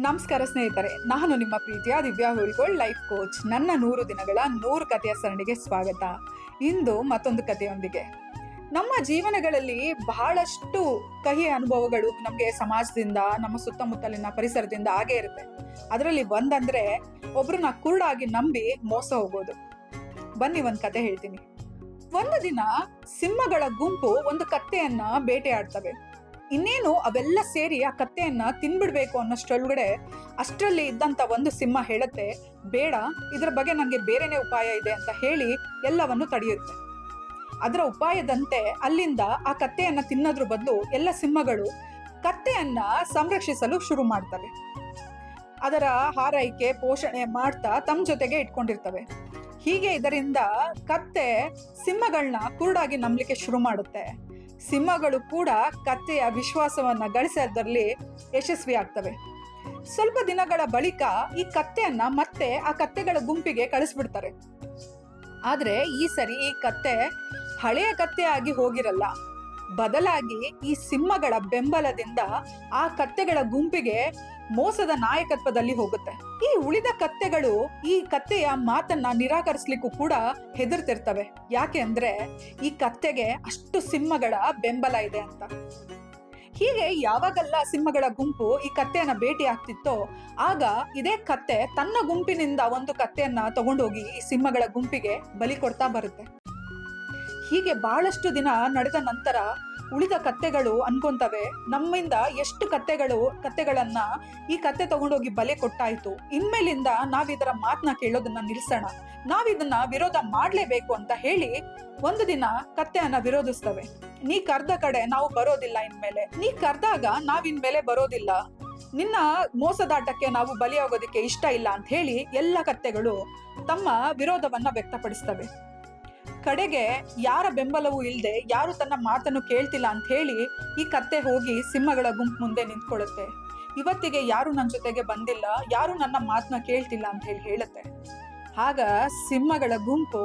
ನಮಸ್ಕಾರ ಸ್ನೇಹಿತರೆ, ನಾನು ನಿಮ್ಮ ಪ್ರೀತಿಯ ದಿವ್ಯಾ ಹುರಿಗೋಳ್ ಲೈಫ್ ಕೋಚ್ ನನ್ನ ನೂರು ದಿನಗಳ ನೂರು ಕಥೆಯ ಸರಣಿಗೆ ಸ್ವಾಗತ. ಇಂದು ಮತ್ತೊಂದು ಕಥೆಯೊಂದಿಗೆ. ನಮ್ಮ ಜೀವನಗಳಲ್ಲಿ ಬಹಳಷ್ಟು ಕಹಿ ಅನುಭವಗಳು ನಮಗೆ ಸಮಾಜದಿಂದ, ನಮ್ಮ ಸುತ್ತಮುತ್ತಲಿನ ಪರಿಸರದಿಂದ ಆಗೇ ಇರುತ್ತೆ. ಅದರಲ್ಲಿ ಒಂದಂದ್ರೆ, ಒಬ್ರನ್ನ ಕುರುಡಾಗಿ ನಂಬಿ ಮೋಸ ಹೋಗೋದು. ಬನ್ನಿ ಒಂದು ಕತೆ ಹೇಳ್ತೀನಿ. ಒಂದು ದಿನ ಸಿಂಹಗಳ ಗುಂಪು ಒಂದು ಕತ್ತೆಯನ್ನ ಬೇಟೆಯಾಡ್ತವೆ. ಇನ್ನೇನು ಅವೆಲ್ಲ ಸೇರಿ ಆ ಕತ್ತೆಯನ್ನ ತಿನ್ಬಿಡ್ಬೇಕು ಅನ್ನೋಷ್ಟೊಳಗಡೆ ಅಷ್ಟರಲ್ಲಿ ಇದ್ದಂತ ಒಂದು ಸಿಂಹ ಹೇಳುತ್ತೆ, ಬೇಡ, ಇದ್ರ ಬಗ್ಗೆ ನನಗೆ ಬೇರೆನೇ ಉಪಾಯ ಇದೆ ಅಂತ ಹೇಳಿ ಎಲ್ಲವನ್ನು ತಡೆಯುತ್ತೆ. ಅದರ ಉಪಾಯದಂತೆ ಅಲ್ಲಿಂದ ಆ ಕತ್ತೆಯನ್ನ ತಿನ್ನೋದ್ರ ಬದಲು ಎಲ್ಲ ಸಿಂಹಗಳು ಕತ್ತೆಯನ್ನ ಸಂರಕ್ಷಿಸಲು ಶುರು ಮಾಡ್ತವೆ. ಅದರ ಹಾರೈಕೆ, ಪೋಷಣೆ ಮಾಡ್ತಾ ತಮ್ಮ ಜೊತೆಗೆ ಇಟ್ಕೊಂಡಿರ್ತವೆ. ಹೀಗೆ ಇದರಿಂದ ಕತ್ತೆ ಸಿಂಹಗಳನ್ನ ಕುರುಡಾಗಿ ನಂಬಲಿಕ್ಕೆ ಶುರು ಮಾಡುತ್ತೆ. ಸಿಂಹಗಳು ಕೂಡ ಕತ್ತೆಯ ವಿಶ್ವಾಸವನ್ನು ಗಳಿಸೋದ್ರಲ್ಲಿ ಯಶಸ್ವಿ ಆಗ್ತವೆ ಸ್ವಲ್ಪ ದಿನಗಳ ಬಳಿಕ ಈ ಕತ್ತೆಯನ್ನ ಮತ್ತೆ ಆ ಕತ್ತೆಗಳ ಗುಂಪಿಗೆ ಕಳಿಸ್ಬಿಡ್ತಾರೆ. ಆದರೆ ಈ ಸರಿ ಈ ಕತ್ತೆ ಹಳೆಯ ಕತ್ತೆ ಆಗಿ ಹೋಗಿರಲ್ಲ. ಬದಲಾಗಿ ಈ ಸಿಂಹಗಳ ಬೆಂಬಲದಿಂದ ಆ ಕತ್ತೆಗಳ ಗುಂಪಿಗೆ ಮೋಸದ ನಾಯಕತ್ವದಲ್ಲಿ ಹೋಗುತ್ತೆ. ಈ ಉಳಿದ ಕತ್ತೆಗಳು ಈ ಕತ್ತೆಯ ಮಾತನ್ನ ನಿರಾಕರಿಸ್ಲಿಕ್ಕೂ ಕೂಡ ಹೆದರ್ತಿರ್ತವೆ. ಯಾಕೆ ಅಂದ್ರೆ ಈ ಕತ್ತೆಗೆ ಅಷ್ಟು ಸಿಂಹಗಳ ಬೆಂಬಲ ಇದೆ ಅಂತ. ಹೀಗೆ ಯಾವಾಗೆಲ್ಲ ಸಿಂಹಗಳ ಗುಂಪು ಈ ಕತ್ತೆಯನ್ನ ಭೇಟಿ ಆಗ್ತಿತ್ತೋ, ಆಗ ಇದೇ ಕತ್ತೆ ತನ್ನ ಗುಂಪಿನಿಂದ ಒಂದು ಕತ್ತೆಯನ್ನ ತಗೊಂಡೋಗಿ ಈ ಸಿಂಹಗಳ ಗುಂಪಿಗೆ ಬಲಿ ಕೊಡ್ತಾ ಬರುತ್ತೆ. ಹೀಗೆ ಬಹಳಷ್ಟು ದಿನ ನಡೆದ ನಂತರ ಉಳಿದ ಕತ್ತೆಗಳು ಅನ್ಕೊಂತವೆ. ನಮ್ಮಿಂದ ಎಷ್ಟು ಕತ್ತೆಗಳು, ಕತ್ತೆಗಳನ್ನ ಈ ಕತ್ತೆ ತಗೊಂಡೋಗಿ ಬಲೆ ಕೊಟ್ಟಾಯ್ತು. ಇನ್ಮೇಲಿಂದ ನಾವಿದರ ಮಾತನ್ನ ಕೇಳೋದನ್ನ ನಿಲ್ಸೋಣ. ನಾವ್ ಇದನ್ನ ವಿರೋಧ ಮಾಡಲೇಬೇಕು ಅಂತ ಹೇಳಿ ಒಂದು ದಿನ ಕತ್ತೆಯನ್ನ ವಿರೋಧಿಸ್ತವೆ. ನೀ ಕರ್ದ ಕಡೆ ನಾವು ಬರೋದಿಲ್ಲ ಇನ್ಮೇಲೆ. ನೀ ಕರ್ದಾಗ ನಾವಿನ್ಮೇಲೆ ಬರೋದಿಲ್ಲ. ನಿನ್ನ ಮೋಸದಾಟಕ್ಕೆ ನಾವು ಬಲಿಯಾಗೋದಕ್ಕೆ ಇಷ್ಟ ಇಲ್ಲ ಅಂತ ಹೇಳಿ ಎಲ್ಲ ಕತ್ತೆಗಳು ತಮ್ಮ ವಿರೋಧವನ್ನ ವ್ಯಕ್ತಪಡಿಸ್ತವೆ. ಕಡೆಗೆ ಯಾರ ಬೆಂಬಲವೂ ಇಲ್ಲದೆ ಯಾರು ತನ್ನ ಮಾತನ್ನು ಕೇಳ್ತಿಲ್ಲ ಅಂತ ಹೇಳಿ ಈ ಕತ್ತೆ ಹೋಗಿ ಸಿಂಹಗಳ ಗುಂಪು ಮುಂದೆ ನಿಂತ್ಕೊಳ್ಳುತ್ತೆ. ಇವತ್ತಿಗೆ ಯಾರು ನನ್ನ ಜೊತೆಗೆ ಬಂದಿಲ್ಲ, ಯಾರು ನನ್ನ ಮಾತನ್ನ ಕೇಳ್ತಿಲ್ಲ ಅಂತ ಹೇಳಿ ಹೇಳುತ್ತೆ. ಆಗ ಸಿಂಹಗಳ ಗುಂಪು,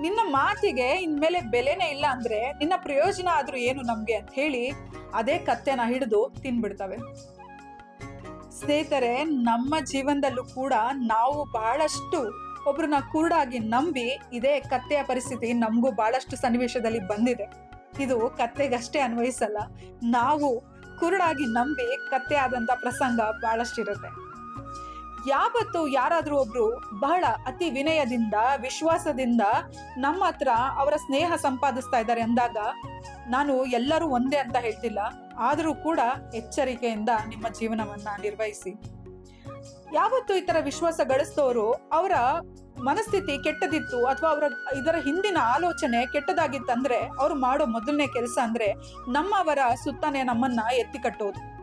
ನಿನ್ನ ಮಾತಿಗೆ ಇನ್ಮೇಲೆ ಬೆಲೆನೇ ಇಲ್ಲ ಅಂದ್ರೆ ನಿನ್ನ ಪ್ರಯೋಜನ ಆದ್ರೂ ಏನು ನಮ್ಗೆ ಅಂತ ಹೇಳಿ ಅದೇ ಕತ್ತೆನ ಹಿಡಿದು ತಿನ್ಬಿಡ್ತವೆ. ಸ್ನೇಹಿತರೆ, ನಮ್ಮ ಜೀವನದಲ್ಲೂ ಕೂಡ ನಾವು ಬಹಳಷ್ಟು ಒಬ್ರನ್ನ ಕುರುಡಾಗಿ ನಂಬಿ ಇದೇ ಕತ್ತೆಯ ಪರಿಸ್ಥಿತಿ ನಮಗೂ ಬಹಳಷ್ಟು ಸನ್ನಿವೇಶದಲ್ಲಿ ಬಂದಿದೆ. ಇದು ಕತ್ತೆಗಷ್ಟೇ ಅನ್ವಯಿಸಲ್ಲ, ನಾವು ಕುರುಡಾಗಿ ನಂಬಿ ಕತ್ತೆ ಆದಂತ ಪ್ರಸಂಗ ಬಹಳಷ್ಟಿರುತ್ತೆ ಯಾವತ್ತು ಯಾರಾದರೂ ಒಬ್ರು ಬಹಳ ಅತಿ ವಿನಯದಿಂದ, ವಿಶ್ವಾಸದಿಂದ ನಮ್ಮ ಹತ್ರ ಅವರ ಸ್ನೇಹ ಸಂಪಾದಿಸ್ತಾ ಇದ್ದಾರೆ ಅಂದಾಗ ನಾನು ಎಲ್ಲರೂ ಒಂದೇ ಅಂತ ಹೇಳ್ತಿಲ್ಲ, ಆದರೂ ಕೂಡ ಎಚ್ಚರಿಕೆಯಿಂದ ನಿಮ್ಮ ಜೀವನವನ್ನ ನಿರ್ವಹಿಸಿ. ಯಾವತ್ತು ಈ ತರ ವಿಶ್ವಾಸ ಗಳಿಸಿದವರು ಅವರ ಮನಸ್ಥಿತಿ ಕೆಟ್ಟದಿತ್ತು ಅಥವಾ ಅವರ ಇದರ ಹಿಂದಿನ ಆಲೋಚನೆ ಕೆಟ್ಟದಾಗಿತ್ತಂದ್ರೆ ಅವ್ರು ಮಾಡೋ ಮೊದಲನೇ ಕೆಲಸ ಅಂದ್ರೆ ನಮ್ಮವರ ಸುತ್ತನೇ ನಮ್ಮನ್ನ ಎತ್ತಿ ಕಟ್ಟೋದು.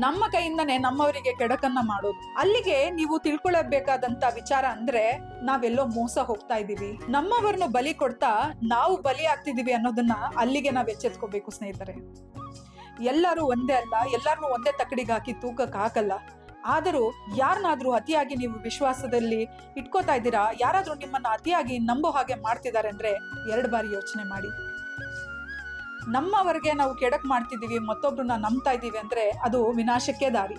ನಮ್ಮ ಕೈಯಿಂದನೇ ನಮ್ಮವರಿಗೆ ಕೆಡಕನ್ನ ಮಾಡೋದು. ಅಲ್ಲಿಗೆ ನೀವು ತಿಳ್ಕೊಳ್ಳಬೇಕಾದಂತ ವಿಚಾರ ಅಂದ್ರೆ ನಾವೆಲ್ಲೋ ಮೋಸ ಹೋಗ್ತಾ ಇದೀವಿ ನಮ್ಮವರನ್ನು ಬಲಿ ಕೊಡ್ತಾ ನಾವು ಬಲಿ ಆಗ್ತಿದೀವಿ ಅನ್ನೋದನ್ನ ಅಲ್ಲಿಗೆ ನಾವ್ ಎಚ್ಚೆತ್ಕೋಬೇಕು ಸ್ನೇಹಿತರೆ. ಎಲ್ಲರೂ ಒಂದೇ ಅಲ್ಲ ಎಲ್ಲರನ್ನೂ ಒಂದೇ ತಕ್ಕಡಿಗೆ ಹಾಕಿ ತೂಕಕ್ಕೆ ಹಾಕಲ್ಲ. ಆದರೂ ಯಾರನ್ನಾದ್ರೂ ಅತಿಯಾಗಿ ನೀವು ವಿಶ್ವಾಸದಲ್ಲಿ ಇಟ್ಕೋತಾ ಇದ್ದೀರಾ? ಯಾರಾದ್ರೂ ನಿಮ್ಮನ್ನ ಅತಿಯಾಗಿ ನಂಬೋ ಹಾಗೆ ಮಾಡ್ತಿದ್ದಾರೆ ಅಂದ್ರೆ ಎರಡು ಬಾರಿ ಯೋಚನೆ ಮಾಡಿ. ನಮ್ಮವರಿಗೆ ನಾವು ಕೆಡಕ್ ಮಾಡ್ತಿದ್ದೀವಿ ಮತ್ತೊಬ್ಬರನ್ನ ನಂಬ್ತಾ ಇದ್ದೀವಿ ಅಂದ್ರೆ ಅದು ವಿನಾಶಕ್ಕೆ ದಾರಿ.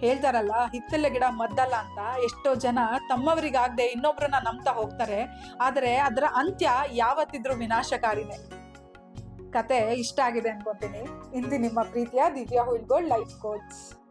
ಹೇಳ್ತಾರಲ್ಲ ಹಿತ್ತಲೆ ಗಿಡ ಮದ್ದಲ್ಲ ಅಂತ. ಎಷ್ಟೋ ಜನ ತಮ್ಮವರಿಗಾಗದೆ ಇನ್ನೊಬ್ರನ್ನ ನಂಬ್ತಾ ಹೋಗ್ತಾರೆ. ಆದರೆ ಅದರ ಅಂತ್ಯ ಯಾವತ್ತಿದ್ರೂ ವಿನಾಶಕಾರಿನೇ. ಕತೆ ಇಷ್ಟ ಆಗಿದೆ ಅನ್ಕೊಂತೀನಿ. ಇಂದು ನಿಮ್ಮ ಪ್ರೀತಿಯ ದಿವ್ಯಾ ಹುಲ್ಗೋಳ್ ಲೈಫ್ ಕೋಚ್.